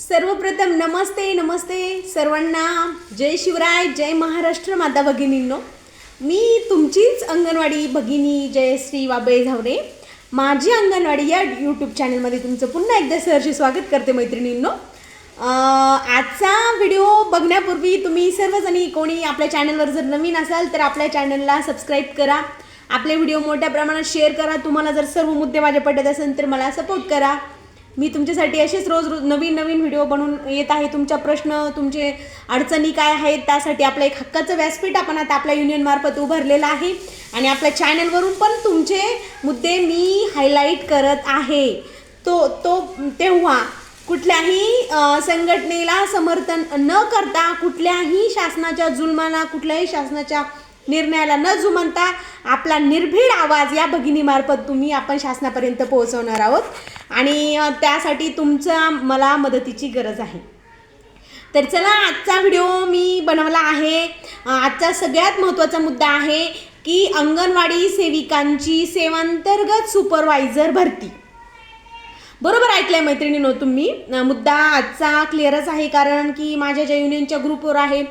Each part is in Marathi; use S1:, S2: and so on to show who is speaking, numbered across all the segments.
S1: सर्वप्रथम नमस्ते नमस्ते सर्वांना. जय शिवराय जय महाराष्ट्र माता भगिनींनो. मी तुमचीच अंगणवाडी भगिनी जयश्री वाबळे झावरे. माझी अंगणवाडी या यूट्यूब चॅनलमध्ये तुमचं पुन्हा एकदा सहर्ष स्वागत करते मैत्रिणींनो. आजचा व्हिडिओ बघण्यापूर्वी तुम्ही सर्वजणी कोणी आपल्या चॅनलवर जर नवीन असाल तर आपल्या चॅनलला सबस्क्राईब करा. आपले व्हिडिओ मोठ्या प्रमाणात शेअर करा. तुम्हाला जर सर्व मुद्दे माझे पटत असेल तर मला सपोर्ट करा. मी तुमच्यासाठी असेच रोज रोज नवीन नवीन व्हिडिओ बनवून येत आहे. तुमच्या प्रश्न तुमचे अडचणी काय आहेत त्यासाठी आपलं एक हक्काचं व्यासपीठ आपण आता आपल्या युनियनमार्फत उभारलेलं आहे. आणि आपल्या चॅनलवरून पण तुमचे मुद्दे मी हायलाईट करत आहे. तो तो तेव्हा कुठल्याही संघटनेला समर्थन न करता कुठल्याही शासनाच्या जुलमाला कुठल्याही शासनाच्या निर्णयाला न जुमनता आपला निर्भीड आवाज या भगिनीमार्फत तुम्ही आपण शासनापर्यंत पोहोचवणार आहोत. आणि त्यासाठी तुमचा मला मदतीची गरज आहे. तर चला आजचा व्हिडिओ मी बनवला आहे. आजचा सगळ्यात महत्त्वाचा मुद्दा आहे की अंगणवाडी सेविकांची सेवांतर्गत सुपरवायझर भरती. बरोबर ऐकलंय मैत्रिणीनो तुम्ही? मुद्दा आजचा क्लिअरच आहे कारण की माझ्या ज्या युनियनच्या ग्रुपवर आहे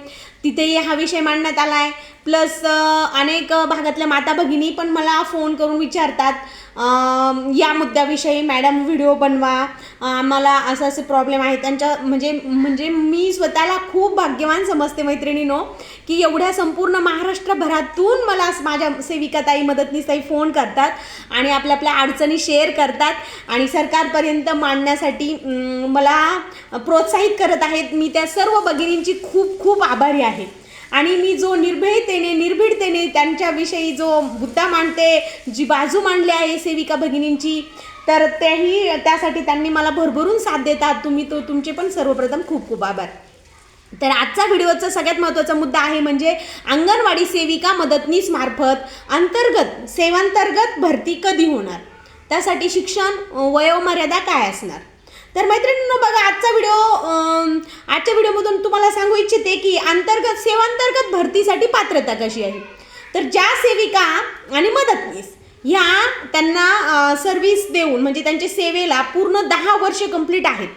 S1: तिथेही हा विषय मांडण्यात आला आहे प्लस अनेक भागातल्या माता भगिनी पण मला फोन करून विचारतात या मुद्द्याविषयी मॅडम व्हिडिओ बनवा. आम्हाला असं असे प्रॉब्लेम आहे. त्यांच्या म्हणजे म्हणजे मी स्वतःला खूप भाग्यवान समजते मैत्रिणीनो की एवढ्या संपूर्ण महाराष्ट्रभरातून मला माझ्या सेविकाताई मदतनीसताई फोन करतात आणि आपल्या आपल्या अडचणी शेअर करतात आणि सरकारपर्यंत मांडण्यासाठी मला प्रोत्साहित करत आहेत. मी त्या सर्व भगिनींची खूप खूप आभारी आहे. आणि मी जो निर्भयतेने निर्भीडतेने त्यांच्याविषयी जो मुद्दा मांडते जी बाजू मांडली आहे सेविका भगिनींची तर तेही त्यासाठी त्यांनी मला भरभरून साथ देतात. तुम्ही तो तुमचे पण सर्वप्रथम खूप खूप आभार. तर आजचा व्हिडिओचा सगळ्यात महत्त्वाचा मुद्दा आहे म्हणजे अंगणवाडी सेविका मदतनीस मार्फत अंतर्गत सेवांतर्गत भरती कधी होणार? त्यासाठी शिक्षण वयोमर्यादा काय असणार? तर मैत्रिणींनो बघा आजचा व्हिडिओ आजच्या व्हिडिओमधून तुम्हाला सांगू इच्छिते की अंतर्गत सेवांतर्गत भरतीसाठी पात्रता कशी आहे? तर ज्या सेविका आणि मदतनीस ह्या त्यांना सर्व्हिस देऊन म्हणजे त्यांच्या सेवेला पूर्ण दहा वर्ष कंप्लीट आहेत.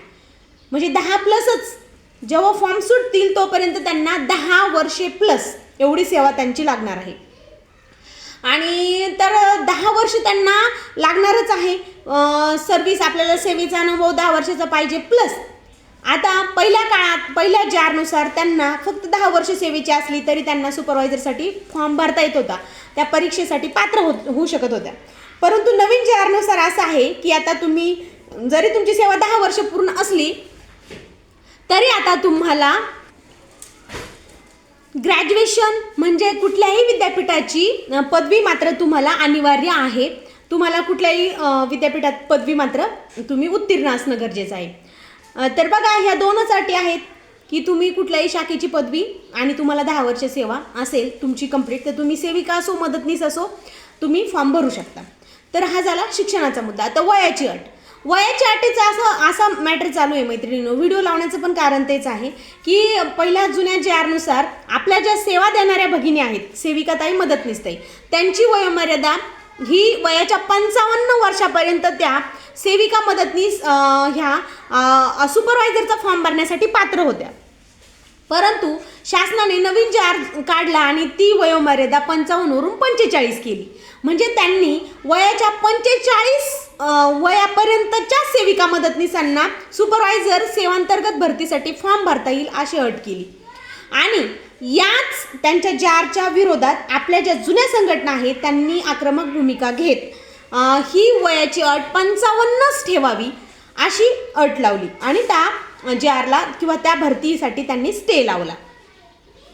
S1: म्हणजे दहा प्लसच जेव्हा फॉर्म सुटतील तोपर्यंत त्यांना दहा वर्षे प्लस एवढी सेवा त्यांची लागणार आहे. आणि तर दहा वर्ष त्यांना लागणारच आहे. सर्व्हिस आपल्याला सेवेचा अनुभव दहा वर्षाचा पाहिजे प्लस आता पहिल्या काळात पहिल्या जारनुसार त्यांना फक्त दहा वर्ष सेवेची असली तरी त्यांना सुपरवायझरसाठी फॉर्म भरता येत होता. त्या परीक्षेसाठी पात्र होत होऊ शकत होत्या. परंतु नवीन जारनुसार असं आहे की आता तुम्ही जरी तुमची सेवा दहा वर्ष पूर्ण असली तरी आता तुम्हाला ग्रॅज्युएशन म्हणजे कुठल्याही विद्यापीठाची पदवी मात्र तुम्हाला अनिवार्य आहे. तुम्हाला कुठल्याही विद्यापीठात पदवी मात्र तुम्ही उत्तीर्ण असणं गरजेचं आहे. तर बघा ह्या दोनच अटी आहेत की तुम्ही कुठल्याही शाखेची पदवी आणि तुम्हाला दहा वर्ष सेवा असेल तुमची कंप्लीट तर तुम्ही सेविका असो मदतनीस असो तुम्ही फॉर्म भरू शकता. तर हा झाला शिक्षणाचा मुद्दा. आता वयाची अट. वयाच्या अटीचा असं असा मॅटर चालू आहे मैत्रिणीनं. व्हिडिओ लावण्याचं पण कारण तेच आहे की पहिल्या जुन्या जे आरनुसार आपल्या ज्या सेवा देणाऱ्या भगिनी आहेत सेविकाताई मदतनीसताई त्यांची वयोमर्यादा ही वयाच्या पंचावन्न वर्षापर्यंत त्या सेविका मदतनीस ह्या सुपरवायझरचा फॉर्म भरण्यासाठी पात्र होत्या. परंतु शासनाने नवीन जार काढला आणि ती वयोमर्यादा पंचावन्नवरून पंचेचाळीस केली. म्हणजे त्यांनी वयाच्या पंचेचाळीस वयापर्यंतच्या सेविका मदतनीसांना सुपरवायझर सेवांतर्गत भरतीसाठी फॉर्म भरता येईल अशी अट केली. आणि याच त्यांच्या जारच्या विरोधात आपल्या ज्या जुन्या संघटना आहेत त्यांनी आक्रमक भूमिका घेत ही वयाची अट पंचावन्नच ठेवावी अशी अट लावली. आणि त्या जारला किंवा त्या भरतीसाठी त्यांनी स्टे लावला.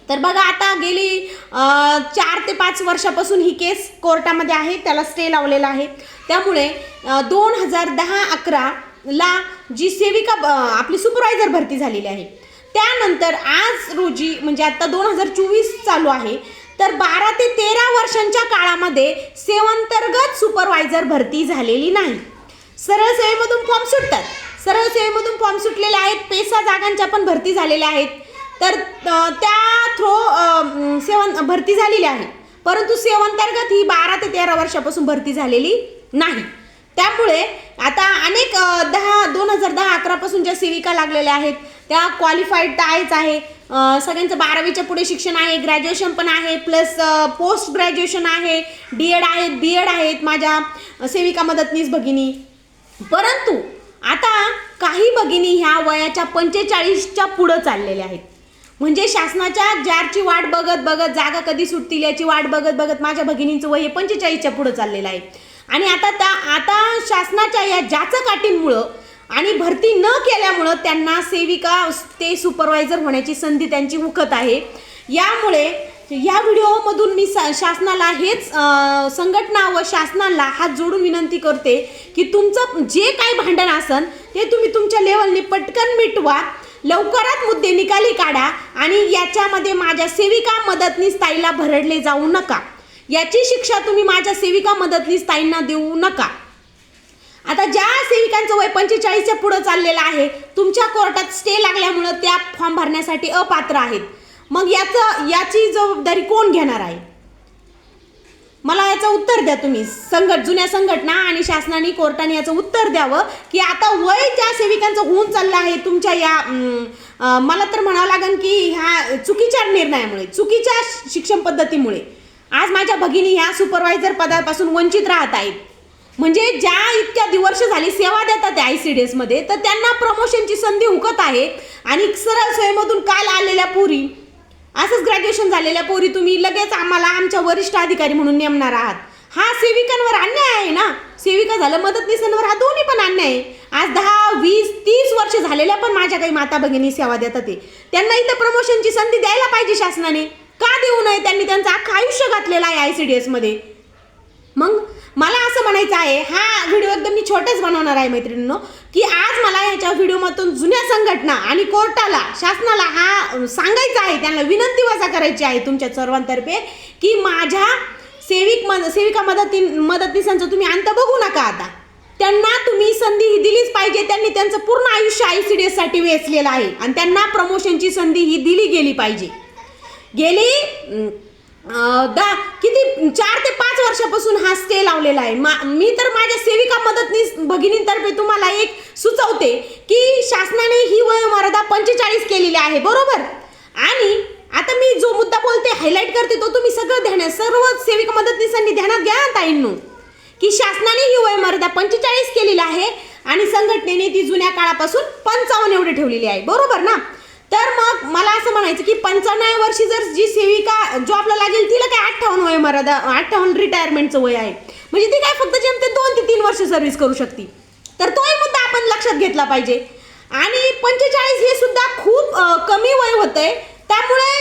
S1: तर बघा आता गेली चार ते पाच वर्षापासून ही केस कोर्टामध्ये आहे त्याला स्टे लावलेला आहे. त्यामुळे दोन हजार दहा अकराला जी सेविका आपली सुपरवायझर भरती झालेली आहे. त्यानंतर आज रोजी म्हणजे आता दोन हजार चोवीस चालू आहे तर बारा ते तेरा वर्षांच्या काळामध्ये सेवांतर्गत सुपरवायझर भरती झालेली नाही. सरळ सेवेमधून फॉर्म सुटतात. सरळ सेवेमधून फॉर्म सुटलेले आहेत पेसा जागांच्या पण भरती झालेल्या आहेत. तर त्या थ्रो सेवन भरती झालेली आहे. परंतु सेवांतर्गत ही बारा ते तेरा वर्षापासून भरती झालेली नाही. त्यामुळे आता अनेक दहा दोन हजार दहा अकरापासून ज्या सेविका लागलेल्या आहेत त्या क्वालिफाईड तर आहेच आहे. सगळ्यांचं बारावीच्या पुढे शिक्षण आहे ग्रॅज्युएशन पण आहे प्लस पोस्ट ग्रॅज्युएशन आहे डी एड आहेत बी एड आहेत माझ्या सेविका मदतनीस भगिनी. परंतु आता काही भगिनी ह्या वयाच्या पंचेचाळीसच्या पुढं चाललेल्या आहेत. म्हणजे शासनाच्या ज्याची वाट बघत बघत जागा कधी सुटतील याची वाट बघत बघत माझ्या भगिनींचं वय हे पंचेचाळीसच्या पुढं चाललेलं आहे. आणि आता त्या आता शासनाच्या या जाचं काठींमुळं आणि भरती न केल्यामुळं त्यांना सेविका ते सुपरवायझर होण्याची संधी त्यांची मुखत आहे. यामुळे या व्हिडिओमधून मी सा- शासनाला हेच संघटना व शासनाला हात जोडून विनंती करते की तुमचं जे काही भांडण असन ते तुम्ही तुमच्या लेवलने पटकन मिटवा. लवकरात मुद्दे निकाली काढा आणि याच्यामध्ये माझ्या सेविका मदतनीस ताईला भरडले जाऊ नका. याची शिक्षा तुम्ही माझ्या सेविका मदतनीस ताईंना देऊ नका. आता ज्या सेविकांचं वय पंचेचाळीसच्या पुढं चाललेलं आहे तुमच्या कोर्टात स्टे लागल्यामुळं त्या फॉर्म भरण्यासाठी अपात्र आहेत. मग याचं याची जबाबदारी कोण घेणार आहे? मला याचं उत्तर द्या तुम्ही. संघट जुन्या संघटना आणि शासनाने कोर्टाने याचं उत्तर द्यावं की आता वय ज्या सेविकांचं होऊन चाललं आहे. तुमच्या या मला तर म्हणावं लागेल की ह्या चुकीच्या निर्णयामुळे चुकीच्या शिक्षण पद्धतीमुळे. आज माझ्या भगिनी ह्या सुपरवायझर पदापासून वंचित राहत आहेत. म्हणजे ज्या इतक्या दिवर्ष झाली सेवा देतात त्या आय सी डी एसमध्ये तर त्यांना प्रमोशनची संधी हुकत आहे. आणि सरळ सोयीमधून काल आलेल्या पुरी असंच ग्रॅज्युएशन झालेल्या पोरी तुम्ही लगेच आम्हाला आमच्या वरिष्ठ अधिकारी म्हणून नेमणार आहात. हा सेविकांवर अन्याय आहे ना? सेविका झालं मदतनीसांवर हा दोन्ही पण अन्याय आहे. आज दहा वीस तीस वर्ष झालेल्या पण माझ्या काही माता भगिनी सेवा देतात ते. त्यांना इथं प्रमोशनची संधी द्यायला पाहिजे शासनाने. का देऊ नये त्यांनी? त्यांचं अख्खं आयुष्य घातलेलं आहे आय सी डी एसमध्ये मग मला असं म्हणायचं आहे हा व्हिडिओ एकदम मी छोटेच बनवणार आहे मैत्रिणींनो की आज मला ह्याच्या व्हिडिओमधून जुन्या संघटना आणि कोर्टाला शासनाला हा सांगायचा आहे त्यांना विनंती वजा करायची आहे तुमच्या सर्वांतर्फे की माझ्या सेविक मद सेविका मदती मदतनीसांचं तुम्ही अंत बघू नका आता. त्यांना तुम्ही संधी ही दिलीच पाहिजे त्यांनी त्यांचं पूर्ण आयुष्य आय सी डी एससाठी वेचलेलं आहे आणि त्यांना प्रमोशनची संधी ही दिली गेली पाहिजे. गेली दा किती चार ते पाच वर्षापासून हा स्टे लावलेला आहे. मा मी तर माझ्या सेविका मदतनीस भगिनींतर्फे तुम्हाला एक सुचवते की शासनाने ही वयोमर्यादा पंचेचाळीस केलेली आहे बरोबर? आणि आता मी जो मुद्दा बोलते हायलाईट करते तो तुम्ही सगळं ध्यानात सर्व सेविका मदतनीसांनी ध्यानात घ्या ताईंनो. की शासनाने ही वयोमर्यादा पंचेचाळीस केलेली आहे आणि संघटनेने ती जुन्या काळापासून पंचावन्न एवढी ठेवलेली आहे बरोबर ना? तर मग मला असं म्हणायचं की पंच्याण्णव वर्षी जर जी सेविका जॉबला लागेल तिला काय अठ्ठावन्न वय मर्यादा अठ्ठावन्न रिटायरमेंटचं वय आहे? म्हणजे ती काय फक्त जेमते दोन ते तीन वर्ष सर्व्हिस करू शकते. तर तोही मुद्दा आपण लक्षात घेतला पाहिजे. आणि पंचेचाळीस हे सुद्धा खूप कमी वय होतंय. त्यामुळे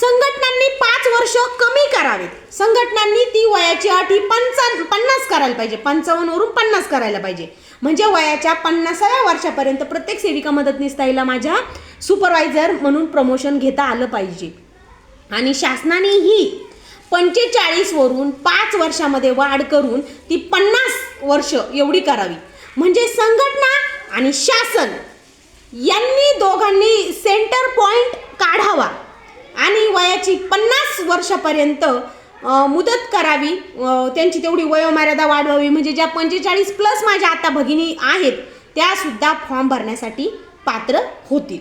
S1: संघटनांनी पाच वर्ष कमी करावेत. संघटनांनी ती वयाची अटी ही पंचा पन्नास करायला पाहिजे. पंचावन्नवरून पन्नास करायला पाहिजे. म्हणजे वयाच्या पन्नासाव्या वर्षापर्यंत प्रत्येक सेविका मदतनीस ताईला माझ्या सुपरवायझर म्हणून प्रमोशन घेता आलं पाहिजे. आणि शासनानेही पंचेचाळीसवरून पाच वर्षामध्ये वाढ करून ती पन्नास वर्ष एवढी करावी. म्हणजे संघटना आणि शासन यांनी दोघांनी सेंटर पॉईंट काढावा. आणि वयाची पन्नास वर्षापर्यंत मुदत करावी. त्यांची तेवढी वयोमर्यादा वाढवावी. म्हणजे ज्या पंचेचाळीस प्लस माझ्या आता भगिनी आहेत त्यासुद्धा फॉर्म भरण्यासाठी पात्र होतील.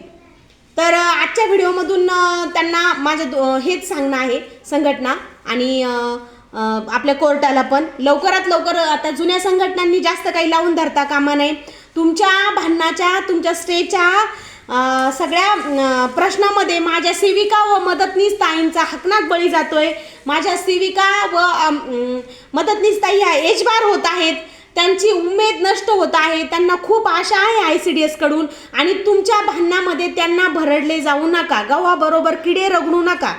S1: तर आजच्या व्हिडिओमधून त्यांना माझं हेच सांगणं आहे संघटना आणि आपल्या कोर्टाला पण. लवकरात लवकर आता जुन्या संघटनांनी जास्त काही लावून धरता कामा नये. तुमच्या भांडणाच्या तुमच्या स्टेच्या सगळ्या प्रश्नामध्ये माझ्या सेविका व मदतनीस ताईंचा हकनाक बळी जातोय. माझ्या सेविका व मदतनीस ताई ह्या एजबार होत आहेत. त्यांची उमेद नष्ट होत आहे. त्यांना खूप आशा आहे आय सी डी एसकडून आणि तुमच्या भांडणामध्ये त्यांना भरडले जाऊ नका. गव्हाबरोबर किडे रगडू नका.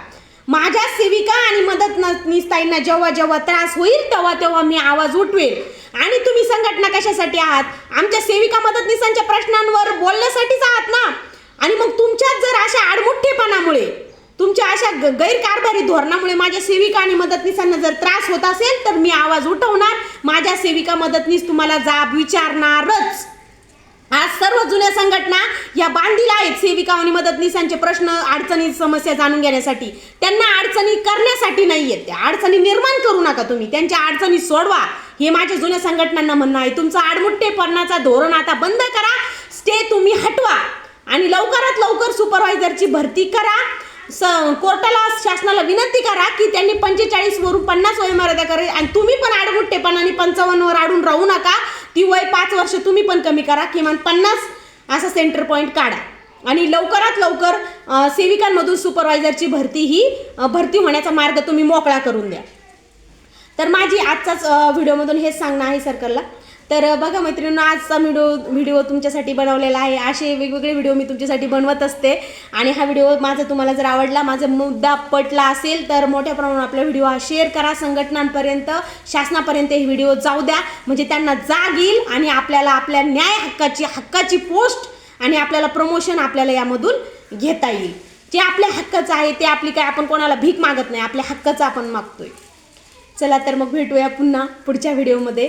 S1: माझ्या सेविका आणि मदत निस्ताईंना जेव्हा जेव्हा त्रास होईल तेव्हा तेव्हा मी आवाज उठवेल. आणि तुम्ही संघटना कशासाठी आहात? आमच्या सेविका मदतनीसांच्या प्रश्नांवर बोलण्यासाठीच आहात ना? आणि मग तुमच्यात जर अशा आडमुठ्ठेपणामुळे तुमच्या अशा गैरकारभारी धोरणामुळे माझ्या सेविका आणि मदतनीसांना जर त्रास होत असेल तर मी आवाज उठवणार. माझ्या सेविका मदतनीस तुम्हाला जाब विचारणारच. आज सर्व जुन्या संघटना या बांधील आहेत सेविका आणि मदतनीसांचे प्रश्न अडचणी समस्या जाणून घेण्यासाठी. त्यांना अडचणी करण्यासाठी नाही आहेत त्या अडचणी निर्माण करू नका तुम्ही. त्यांच्या अडचणी सोडवा. हे माझ्या जुन्या संघटनांना म्हणणं आहे. तुमचं आडमुट्टेपणाचा धोरण आता बंद करा. स्टे तुम्ही हटवा. आणि लवकरात लवकर सुपरवायझरची भरती करा. स कोर्टाला शासनाला विनंती करा की त्यांनी पंचेचाळीसवरून पन्नास वयमर्यादा करा. आणि तुम्ही पण आडमुठ्ठेपणाने पंचावन्नवर आडून राहू नका. ती वय पाच वर्ष तुम्ही पण कमी करा. किमान पन्नास असा सेंटर पॉईंट काढा. आणि लवकरात लवकर सेविकांमधून सुपरवायझरची भरती ही भरती होण्याचा मार्ग तुम्ही मोकळा करून द्या. तर माझी आजचाच व्हिडिओमधून हेच सांगणं आहे सरकारला. तर बघा मैत्रिणींनो आजचा व्हिडिओ व्हिडिओ तुमच्यासाठी बनवलेला आहे. असे वेगवेगळे व्हिडिओ मी तुमच्यासाठी बनवत असते. आणि हा व्हिडिओ माझा तुम्हाला जर आवडला माझा मुद्दा पटला असेल तर मोठ्या प्रमाणात आपला व्हिडिओ हा शेअर करा. संघटनांपर्यंत शासनापर्यंत हे व्हिडिओ जाऊ द्या. म्हणजे त्यांना जाग येईल आणि आपल्याला आपल्या न्याय हक्काची हक्काची पोस्ट आणि आपल्याला प्रमोशन आपल्याला यामधून घेता येईल. जे आपल्या हक्काचं आहे ते आपली काय आपण कोणाला भीक मागत नाही. आपल्या हक्काचं आपण मागतोय. चला तर मग भेटूया पुन्हा पुढच्या व्हिडिओमध्ये